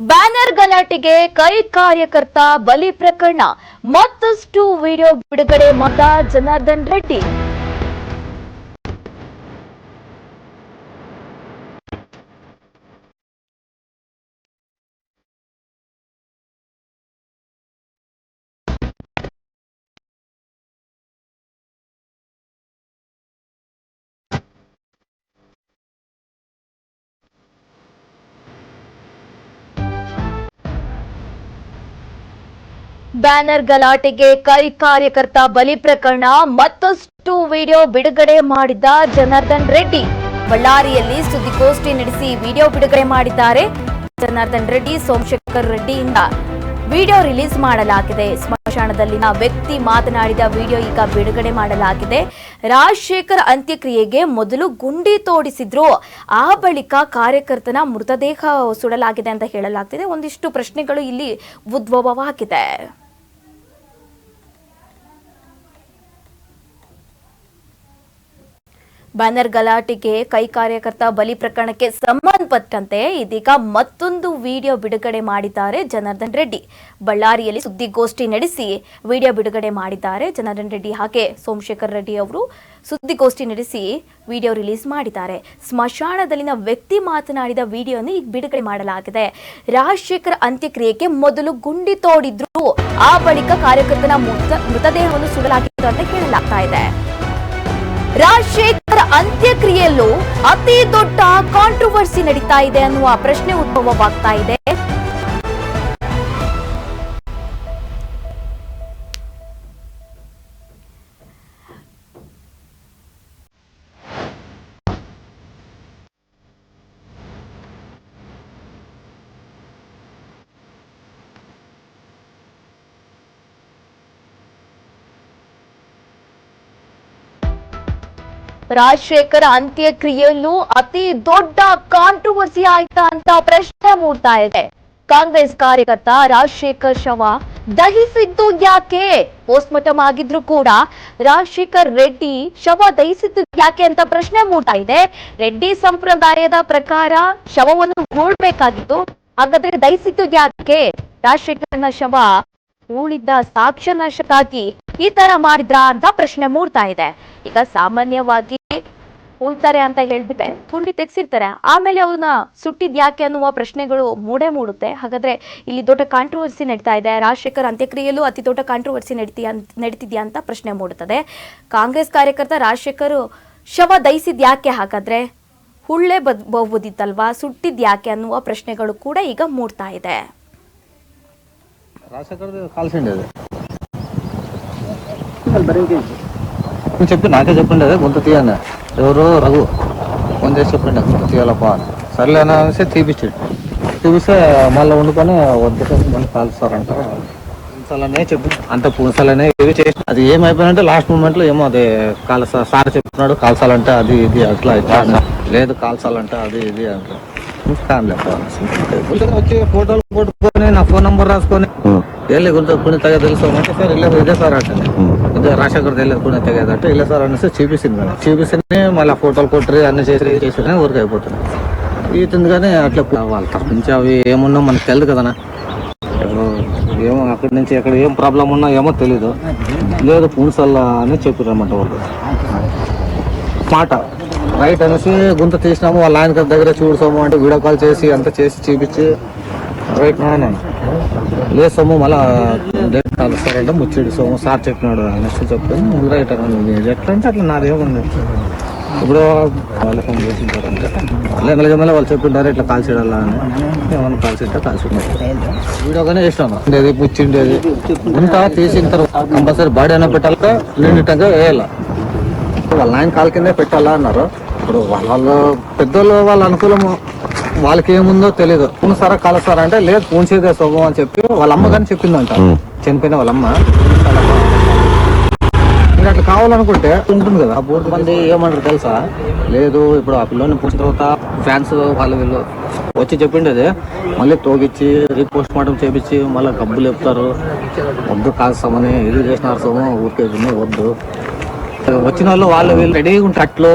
Banner ಗಲಾಟೆಗೆ ಕೈ ಕಾರ್ಯಕರ್ತ ಬಲಿ ಪ್ರಕರಣ ಮತ್ತಷ್ಟು ವಿಡಿಯೋ ಬಿಡುಗಡೆ ಮಾಡ ಜನಾರ್ದನ್ ರೆಡ್ಡಿ. ಬ್ಯಾನರ್ ಗಲಾಟೆಗೆ ಕೈ ಕಾರ್ಯಕರ್ತ ಬಲಿ ಪ್ರಕರಣ, ಮತ್ತಷ್ಟು ವಿಡಿಯೋ ಬಿಡುಗಡೆ ಮಾಡಿದ ಜನಾರ್ದನ್ ರೆಡ್ಡಿ. ಬಳ್ಳಾರಿಯಲ್ಲಿ ಸುದ್ದಿಗೋಷ್ಠಿ ನಡೆಸಿ ವಿಡಿಯೋ ಬಿಡುಗಡೆ ಮಾಡಿದ್ದಾರೆ ಜನಾರ್ದನ್ ರೆಡ್ಡಿ, ಸೋಮಶೇಖರ್ ರೆಡ್ಡಿಯಿಂದ. ವಿಡಿಯೋ ರಿಲೀಸ್ ಮಾಡಲಾಗಿದೆ. ಸ್ಮಶಾನದಲ್ಲಿನ ವ್ಯಕ್ತಿ ಮಾತನಾಡಿದ ವಿಡಿಯೋ ಈಗ ಬಿಡುಗಡೆ ಮಾಡಲಾಗಿದೆ. ರಾಜಶೇಖರ್ ಅಂತ್ಯಕ್ರಿಯೆಗೆ ಮೊದಲು ಗುಂಡಿ ತೋಡಿಸಿದ್ರು. ಆ ಬಳಿಕ ಕಾರ್ಯಕರ್ತನ ಮೃತದೇಹ ಸುಡಲಾಗಿದೆ ಅಂತ ಹೇಳಲಾಗ್ತಿದೆ. ಒಂದಿಷ್ಟು ಪ್ರಶ್ನೆಗಳು ಇಲ್ಲಿ ಉದ್ಭವವಾಗಿದೆ. ಬ್ಯಾನರ್ ಗಲಾಟೆಗೆ ಕೈ ಕಾರ್ಯಕರ್ತ ಬಲಿ ಪ್ರಕರಣಕ್ಕೆ ಸಂಬಂಧಪಟ್ಟಂತೆ ಇದೀಗ ಮತ್ತೊಂದು ವಿಡಿಯೋ ಬಿಡುಗಡೆ ಮಾಡಿದ್ದಾರೆ ಜನಾರ್ದನ್ ರೆಡ್ಡಿ. ಬಳ್ಳಾರಿಯಲ್ಲಿ ಸುದ್ದಿಗೋಷ್ಠಿ ನಡೆಸಿ ವಿಡಿಯೋ ಬಿಡುಗಡೆ ಮಾಡಿದ್ದಾರೆ ಜನಾರ್ದನ್ ರೆಡ್ಡಿ. ಹಾಗೆ ಸೋಮಶೇಖರ್ ರೆಡ್ಡಿ ಅವರು ಸುದ್ದಿಗೋಷ್ಠಿ ನಡೆಸಿ ವಿಡಿಯೋ ರಿಲೀಸ್ ಮಾಡಿದ್ದಾರೆ. ಸ್ಮಶಾನದಲ್ಲಿನ ವ್ಯಕ್ತಿ ಮಾತನಾಡಿದ ವಿಡಿಯೋನ ಈಗ ಬಿಡುಗಡೆ ಮಾಡಲಾಗಿದೆ. ರಾಜಶೇಖರ್ ಅಂತ್ಯಕ್ರಿಯೆಗೆ ಮೊದಲು ಗುಂಡಿ ತೋಡಿದ್ರು. ಆ ಬಳಿಕ ಕಾರ್ಯಕರ್ತನ ಮೃತ ಮೃತದೇಹವನ್ನು ಸುಡಲಾಗಿತ್ತು ಅಂತ ಕೇಳಲಾಗ್ತಾ ಇದೆ. ರಾಜಶೇಖರ್ ಅಂತ್ಯಕ್ರಿಯೆಯಲ್ಲೂ ಅತಿ ದೊಡ್ಡ ಕಾಂಟ್ರವರ್ಸಿ ನಡೀತಾ ಇದೆ ಅನ್ನುವ ಪ್ರಶ್ನೆ ಉದ್ಭವವಾಗ್ತಾ ಇದೆ. ರಾಜಶೇಖರ್ ಅಂತ್ಯಕ್ರಿಯೆಯಲ್ಲೂ ಅತಿ ದೊಡ್ಡ ಕಾಂಟ್ರವರ್ಸಿ ಆಯ್ತಾ ಅಂತ ಪ್ರಶ್ನೆ ಮೂಡ್ತಾ ಇದೆ. ಕಾಂಗ್ರೆಸ್ ಕಾರ್ಯಕರ್ತ ರಾಜಶೇಖರ್ ಶವ ದಹಿಸಿದ್ದು ಯಾಕೆ? ಪೋಸ್ಟ್ಮಾರ್ಟಮ್ ಆಗಿದ್ರು ಕೂಡ ರಾಜಶೇಖರ್ ರೆಡ್ಡಿ ಶವ ದಹಿಸಿದ್ದು ಯಾಕೆ ಅಂತ ಪ್ರಶ್ನೆ ಮೂಡ್ತಾ ಇದೆ. ರೆಡ್ಡಿ ಸಂಪ್ರದಾಯದ ಪ್ರಕಾರ ಶವವನ್ನು ಹೂಳ್ಬೇಕಾಗಿತ್ತು, ಹಾಗಾದ್ರೆ ದಹಿಸಿದ್ದು ಯಾಕೆ? ರಾಜಶೇಖರ್ನ ಶವ ಉಳಿದ ಸಾಕ್ಷ್ಯ ನಾಶಕ್ಕಾಗಿ ಈ ತರ ಮಾಡಿದ್ರಾ ಅಂತ ಪ್ರಶ್ನೆ ಮೂಡ್ತಾ ಇದೆ. ಈಗ ಸಾಮಾನ್ಯವಾಗಿ ಉಳ್ತಾರೆ ಅಂತ ಹೇಳ್ಬಿಟ್ಟೆ ತುಂಡಿ ತೆಗ್ಸಿರ್ತಾರೆ. ಆಮೇಲೆ ಅವ್ರನ್ನ ಸುಟ್ಟಿದ್ ಯಾಕೆ ಅನ್ನುವ ಪ್ರಶ್ನೆಗಳು ಮೂಡೆ ಮೂಡುತ್ತೆ. ಹಾಗಾದ್ರೆ ಇಲ್ಲಿ ದೊಡ್ಡ ಕಾಂಟ್ರವರ್ಸಿ ನಡೀತಾ ಇದೆ. ರಾಜಶೇಖರ್ ಅಂತ್ಯಕ್ರಿಯೆಯಲ್ಲೂ ಅತಿ ದೊಡ್ಡ ಕಾಂಟ್ರವರ್ಸಿ ನಡೀತಿ ನಡೀತಿದ್ಯಾ ಅಂತ ಪ್ರಶ್ನೆ ಮೂಡುತ್ತದೆ. ಕಾಂಗ್ರೆಸ್ ಕಾರ್ಯಕರ್ತ ರಾಜಶೇಖರ್ ಶವ ದಯಿಸಿದ್ ಯಾಕೆ ಹಾಗಾದ್ರೆ? ಹುಳ್ಳೆ ಬದ್ ಬಹುದಿತ್ತಲ್ವಾ? ಸುಟ್ಟಿದ್ ಯಾಕೆ ಅನ್ನುವ ಪ್ರಶ್ನೆಗಳು ಕೂಡ ಈಗ ಮೂಡ್ತಾ ಇದೆ. నేను చెప్పి నాకే చెప్పిండే గుంత తీయండి. ఎవరో రఘు ఫోన్ చేసి చెప్పిండే గుంత తీయాలప్పా అని. సర్లే అనేసి తీపిచ్చాడు. చూపిస్తే మళ్ళీ వండుకొని వద్దకేసి మళ్ళీ కాలుస్తారంట. పూసలనే చెప్పు. అంత పూసలనే ఏవి చేసి అది ఏమైపోయినంటే లాస్ట్ మూమెంట్లో ఏమో అది కాల్స సార్ చెప్తున్నాడు కాల్సాలంటే అది ఇది అట్లా లేదు కాల్సాలంటే అది ఇది అంటే. వచ్చి ఫోటోలు కొట్టుకొని నా ఫోన్ నంబర్ రాసుకొని. వెళ్ళి గుంత తగ్గ తెలుసు సార్ వెళ్ళేది ఇదే సార్ అంటే. కొద్దిగా రాజశేఖర్ దగ్గర కూడా తెగదంటే ఇలా సార్ అనేసి చూపిస్తుంది మేడం. చూపిస్తేనే మళ్ళీ ఫోటోలు కొట్టరు అన్ని చేసి చేసి ఊరికి అయిపోతుంది. ఇతుంది కానీ అట్లా వాళ్ళ తరఫు నుంచి అవి ఏమున్నా మనకు తెలియదు కదనా? ఏమో అక్కడి నుంచి ఎక్కడ ఏం ప్రాబ్లం ఉన్నా ఏమో తెలీదు. లేదు పూన్సల్లా అని చెప్పారు అనమాట వాళ్ళు. మాట. రైట్ అనేసి గుంత తీసినాము వాళ్ళ ఆయన దగ్గర చూడసాము అంటే వీడియో కాల్ చేసి అంతా చేసి చూపించి రైట్ లేదు సొమ్ము మళ్ళీ కలుస్తారంటే ముచ్చిడి సోమ సార్ చెప్పినాడు నెక్స్ట్ చెప్పాను రైట్ అన్నాను ఎట్లా అంటే అట్లా నాదేముంది ఇప్పుడు వాళ్ళు ఫోన్ చేసింటారంటే. మళ్ళీ ఎమ్మెల్యే మళ్ళీ వాళ్ళు చెప్పింటారు ఇట్లా కాల్చిడాలా అని. ఏమన్నా కాల్చిట్టే కాల్చుకున్నారు వీడియోగానే చేసినాను ఉండేది ముచ్చిండేది. ఉంటా తీసిన తర్వాత కంపల్సరీ బాడీ అయినా పెట్టాలి నిండిటంగా వేయాలి? వాళ్ళ నాయన కాల్ కిందే పెట్టాలా అన్నారు. ఇప్పుడు వాళ్ళ పెద్దోళ్ళు వాళ్ళ అనుకూలము వాళ్ళకి ఏముందో తెలియదు పూనసారా కాలుస్తారా అంటే లేదు పూన్సేదే శుభం అని చెప్పి వాళ్ళ అమ్మగారిని చెప్పిందంట. చనిపోయిన వాళ్ళమ్మ. మీరు అట్లా కావాలనుకుంటే ఉంటుంది కదా. పూర్తి మంది ఏమంటారు తెలుసా? లేదు ఇప్పుడు ఆ పిల్లని పుట్టిన తర్వాత ఫ్యాన్స్ వాళ్ళు వీళ్ళు వచ్చి చెప్పిండేది. మళ్ళీ తోగిచ్చి రీపోస్ట్ మార్టం చేపించి మళ్ళీ గబ్బులు చెప్తారు. వద్దు కాస్తామని ఇది చేసినారు సోము ఊరికే వద్దు. వచ్చిన వాళ్ళు వాళ్ళు వీళ్ళు రెడీగా ఉంటే అట్లు